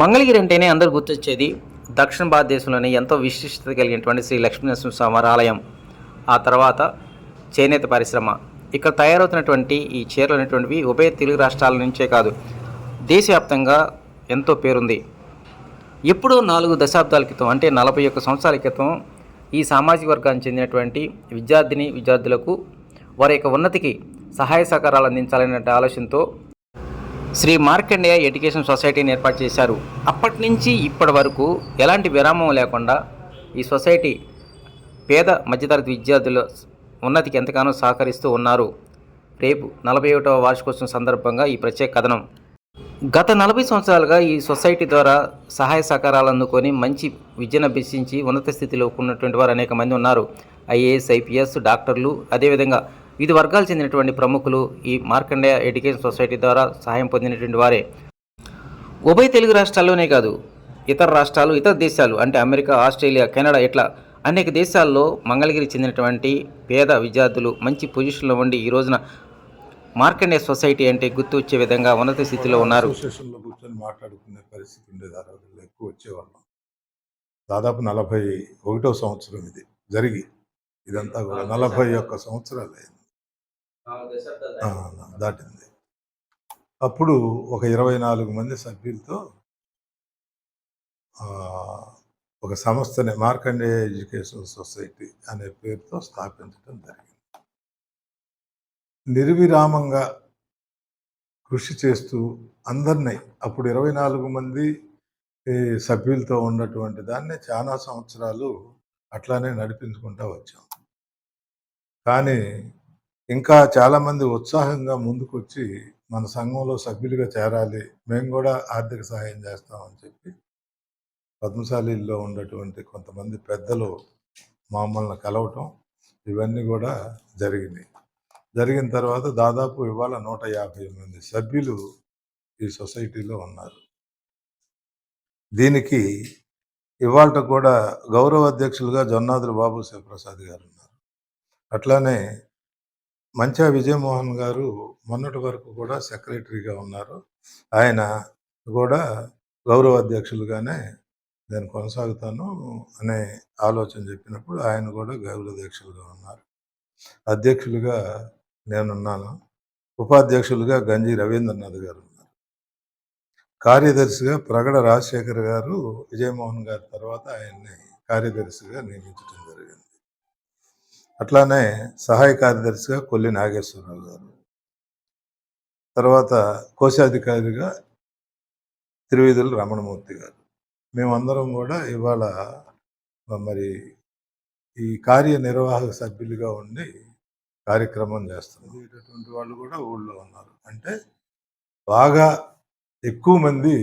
మంగళగిరి అంటేనే అందరూ గుర్తొచ్చేది దక్షిణ భారతదేశంలోనే ఎంతో విశిష్టత కలిగినటువంటి శ్రీ లక్ష్మీనరసింహ స్వామి ఆలయం. ఆ తర్వాత చేనేత పరిశ్రమ. ఇక్కడ తయారవుతున్నటువంటి ఈ చీరలు అనేటువంటివి ఉభయ తెలుగు రాష్ట్రాల నుంచే కాదు దేశవ్యాప్తంగా ఎంతో పేరుంది. ఎప్పుడో నాలుగు దశాబ్దాల క్రితం అంటే నలభై ఒక్క సంవత్సరాల క్రితం ఈ సామాజిక వర్గానికి చెందినటువంటి విద్యార్థిని విద్యార్థులకు వారి యొక్క ఉన్నతికి సహాయ సహకారాలు అందించాలనే ఆలోచనతో శ్రీ మార్కండేయ ఎడ్యుకేషన్ సొసైటీని ఏర్పాటు చేశారు. అప్పటి నుంచి ఇప్పటి వరకు ఎలాంటి విరామం లేకుండా ఈ సొసైటీ పేద మధ్యతరగతి విద్యార్థుల ఉన్నతికి ఎంతగానో సహకరిస్తూ ఉన్నారు. రేపు నలభై ఒకటవ వార్షికోత్సవం సందర్భంగా ఈ ప్రత్యేక కథనం. గత నలభై సంవత్సరాలుగా ఈ సొసైటీ ద్వారా సహాయ సహకారాలు అందుకొని మంచి విద్యను అభ్యసించి ఉన్నత స్థితిలో ఉన్నటువంటి వారు అనేక మంది ఉన్నారు. ఐఏఎస్ ఐపీఎస్ డాక్టర్లు అదేవిధంగా వివిధ వర్గాలు చెందినటువంటి ప్రముఖులు ఈ మార్కండేయ ఎడ్యుకేషన్ సొసైటీ ద్వారా సహాయం పొందినటువంటి వారే. ఉభయ తెలుగు రాష్ట్రాల్లోనే కాదు ఇతర రాష్ట్రాలు ఇతర దేశాలు అంటే అమెరికా ఆస్ట్రేలియా కెనడా ఇట్లా అనేక దేశాల్లో మంగళగిరి చెందినటువంటి పేద విద్యార్థులు మంచి పొజిషన్లో ఉండి ఈ రోజున మార్కండే సొసైటీ అంటే గుర్తు వచ్చే విధంగా ఉన్నత స్థితిలో ఉన్నారు. కూర్చొని మాట్లాడుకునే పరిస్థితి ఉండేది ఆ రోజుల్లో ఎక్కువ వచ్చేవాళ్ళం. దాదాపు నలభై ఒకటో సంవత్సరం ఇది జరిగి ఇదంతా కూడా నలభై ఒక్క సంవత్సరాలు అయింది. దాటింది. అప్పుడు ఒక ఇరవై నాలుగు మంది సభ్యులతో ఒక సంస్థని మార్కండేయ ఎడ్యుకేషన్ సొసైటీ అనే పేరుతో స్థాపించడం జరిగింది. నిర్విరామంగా కృషి చేస్తూ అందరినీ అప్పుడు ఇరవై నాలుగు మంది సభ్యులతో ఉన్నటువంటి దాన్ని చాలా సంవత్సరాలు అట్లానే నడిపించుకుంటూ వచ్చాం. కానీ ఇంకా చాలామంది ఉత్సాహంగా ముందుకొచ్చి మన సంఘంలో సభ్యులుగా చేరాలి. మేము కూడా ఆర్థిక సహాయం చేస్తామని చెప్పి పద్మశాలిలో ఉన్నటువంటి కొంతమంది పెద్దలు మమ్మల్ని కలవటం ఇవన్నీ కూడా జరిగినాయి. జరిగిన తర్వాత దాదాపు ఇవాళ నూట యాభై మంది సభ్యులు ఈ సొసైటీలో ఉన్నారు. దీనికి ఇవాళ కూడా గౌరవ అధ్యక్షులుగా జొన్నాదులు బాబు శివప్రసాద్ గారు ఉన్నారు. అట్లానే మంచా విజయమోహన్ గారు మొన్నటి వరకు కూడా సెక్రటరీగా ఉన్నారు. ఆయన కూడా గౌరవ అధ్యక్షులుగానే నేను కొనసాగుతాను అనే ఆలోచన చెప్పినప్పుడు ఆయన కూడా గౌరవ అధ్యక్షులుగా ఉన్నారు. అధ్యక్షులుగా నేనున్నాను. ఉపాధ్యక్షులుగా గంజి రవీంద్రనాథ్ గారు ఉన్నారు. కార్యదర్శిగా ప్రగడ రాజశేఖర్ గారు విజయమోహన్ గారి తర్వాత ఆయన్ని కార్యదర్శిగా నియమించడం జరిగింది. అట్లానే సహాయ కార్యదర్శిగా కొల్లి నాగేశ్వరరావు గారు. తర్వాత కోశాధికారిగా తిరువిధుల రమణమూర్తి గారు. మేమందరం కూడా ఇవాళ మరి ఈ కార్యనిర్వాహక సభ్యులుగా ఉండి కార్యక్రమం చేస్తున్నాం. ఇటువంటి వాళ్ళు కూడా ఊళ్ళో ఉన్నారు. అంటే బాగా ఎక్కువ మంది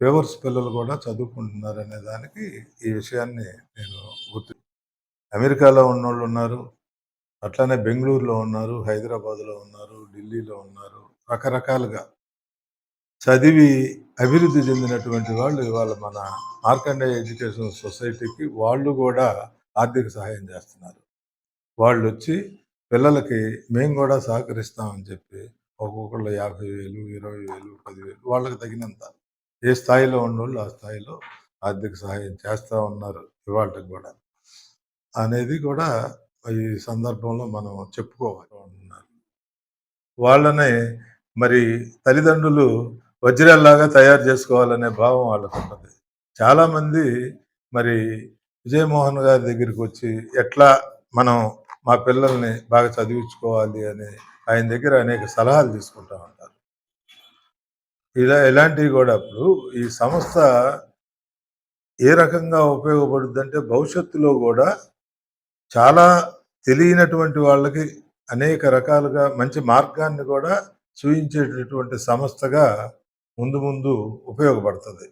పేవర్స్ పిల్లలు కూడా చదువుకుంటున్నారు అనే దానికి ఈ విషయాన్ని నేను గుర్తు అమెరికాలో ఉన్నోళ్ళు ఉన్నారు. అట్లానే బెంగళూరులో ఉన్నారు హైదరాబాద్లో ఉన్నారు ఢిల్లీలో ఉన్నారు. రకరకాలుగా చదివి అభివృద్ధి చెందినటువంటి వాళ్ళు ఇవాళ మన మార్కండేయ ఎడ్యుకేషన్ సొసైటీకి వాళ్ళు కూడా ఆర్థిక సహాయం చేస్తున్నారు. వాళ్ళు వచ్చి పిల్లలకి మేము కూడా సహకరిస్తామని చెప్పి ఒక్కొక్కళ్ళు యాభై వేలు ఇరవై వేలు పదివేలు వాళ్ళకి తగినంత ఏ స్థాయిలో ఉన్నోళ్ళు ఆ స్థాయిలో ఆర్థిక సహాయం చేస్తూ ఉన్నారు ఇవాళకి కూడా. అనేది కూడా ఈ సందర్భంలో మనం చెప్పుకోవాలి ఉన్నారు వాళ్ళనే మరి తల్లిదండ్రులు వజ్రాల్లాగా తయారు చేసుకోవాలనే భావం వాళ్ళకు ఉంటుంది చాలామంది మరి విజయమోహన్ గారి దగ్గరికి వచ్చి ఎట్లా మనం మా పిల్లల్ని బాగా చదివించుకోవాలి అని ఆయన దగ్గర అనేక సలహాలు తీసుకుంటా ఉంటారు. ఇలా ఇలాంటివి కూడా అప్పుడు ఈ సంస్థ ఏ రకంగా ఉపయోగపడుద్ది అంటే భవిష్యత్తులో కూడా చాలా తెలియనటువంటి వాళ్ళకి అనేక రకాలుగా మంచి మార్గాన్ని కూడా చూపించేటటువంటి సంస్థగా ముందు ముందు ఉపయోగపడుతుంది.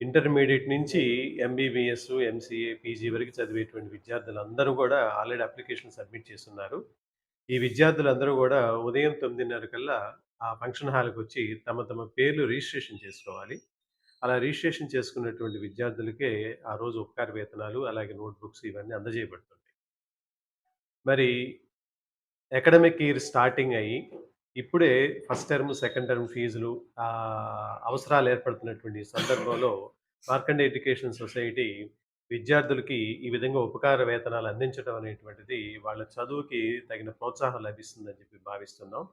ఇంటర్మీడియట్ నుంచి ఎంబీబీఎస్ ఎంసీఏ పీజీ వరకు చదివేటువంటి విద్యార్థులందరూ కూడా ఆల్రెడీ అప్లికేషన్ సబ్మిట్ చేస్తున్నారు. ఈ విద్యార్థులందరూ కూడా ఉదయం తొమ్మిదిన్నర కల్లా ఆ ఫంక్షన్ హాల్కి వచ్చి తమ తమ పేర్లు రిజిస్ట్రేషన్ చేసుకోవాలి. అలా రిజిస్ట్రేషన్ చేసుకున్నటువంటి విద్యార్థులకే ఆ రోజు ఉపకార వేతనాలు అలాగే నోట్బుక్స్ ఇవన్నీ అందజేయబడుతుంది మరి అకాడమిక్ ఇయర్ స్టార్టింగ్ అయ్యి ఇప్పుడే ఫస్ట్ టర్మ్, సెకండ్ టర్మ్ ఫీజులు అవసరాలు ఏర్పడుతున్నటువంటి సందర్భంలో మార్కండే ఎడ్యుకేషన్ సొసైటీ విద్యార్థులకి ఈ విధంగా ఉపకార వేతనాలు అందించడం అనేటువంటిది వాళ్ళ చదువుకి తగిన ప్రోత్సాహం లభిస్తుందని చెప్పి భావిస్తున్నాం.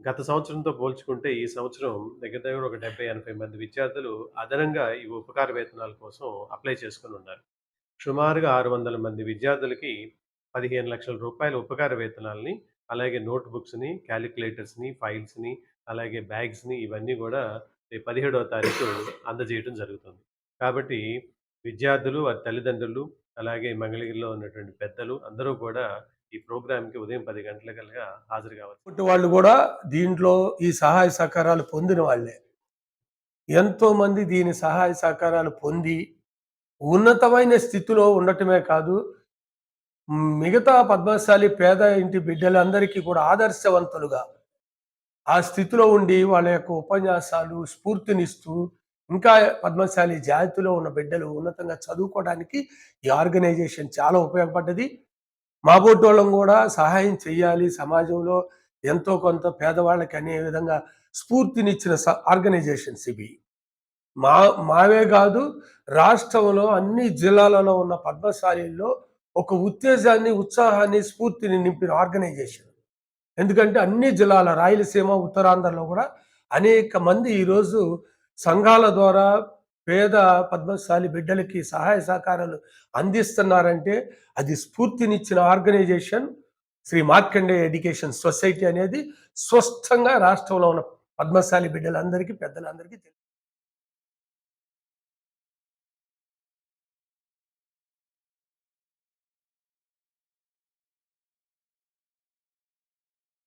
గత సంవత్సరంతో పోల్చుకుంటే ఈ సంవత్సరం దగ్గర దగ్గర ఒక 70, 80 మంది విద్యార్థులు అదనంగా ఈ ఉపకార వేతనాల కోసం అప్లై చేసుకుని ఉన్నారు సుమారుగా 600 మంది విద్యార్థులకి పదిహేను లక్షల రూపాయల ఉపకార వేతనాలని అలాగే నోట్ బుక్స్‌ని, ఫైల్స్‌ని, అలాగే బ్యాగ్స్‌ని ఇవన్నీ కూడా రేపు 17వ తారీఖు అందజేయడం జరుగుతుంది. కాబట్టి విద్యార్థులు, వారి తల్లిదండ్రులు, అలాగే మంగళగిరిలో ఉన్నటువంటి పెద్దలు అందరూ కూడా ఈ ప్రోగ్రామ్‌కి ఉదయం 10 గంటలకల్లా హాజరు కావాలి. వాళ్ళు కూడా దీంట్లో ఈ సహాయ సహకారాలు పొందిన వాళ్ళే. ఎంతోమంది దీని సహాయ సహకారాలు పొంది ఉన్నతమైన స్థితిలో ఉండటమే కాదు, మిగతా పద్మశాలి పేద ఇంటి బిడ్డలందరికీ కూడా ఆదర్శవంతులుగా ఆ స్థితిలో ఉండి వాళ్ళ యొక్క ఉపన్యాసాలు స్ఫూర్తినిస్తూ ఇంకా పద్మశాలి జాతిలో ఉన్న బిడ్డలు ఉన్నతంగా చదువుకోవడానికి ఈ ఆర్గనైజేషన్ చాలా ఉపయోగపడ్డది. మా బోటోళ్ళం కూడా సహాయం చేయాలి సమాజంలో ఎంతో కొంత పేదవాళ్ళకి అనే విధంగా స్ఫూర్తినిచ్చిన స ఆర్గనైజేషన్స్ ఇవి. మా మావే కాదు రాష్ట్రంలో అన్ని జిల్లాలలో ఉన్న పద్మశాలీల్లో ఒక ఉత్తేజాన్ని, ఉత్సాహాన్ని, స్ఫూర్తిని నింపిన ఆర్గనైజేషన్. ఎందుకంటే అన్ని జిల్లాల రాయలసీమ, ఉత్తరాంధ్రలో కూడా అనేక మంది ఈరోజు సంఘాల ద్వారా పేద పద్మశాలి బిడ్డలకి సహాయ సహకారాలు అందిస్తున్నారంటే అది స్ఫూర్తినిచ్చిన organisation Shri Markandeya education society అనేది స్పష్టంగా రాష్ట్రంలో ఉన్న పద్మశాలి బిడ్డలందరికీ, పెద్దలందరికీ తెలుసు.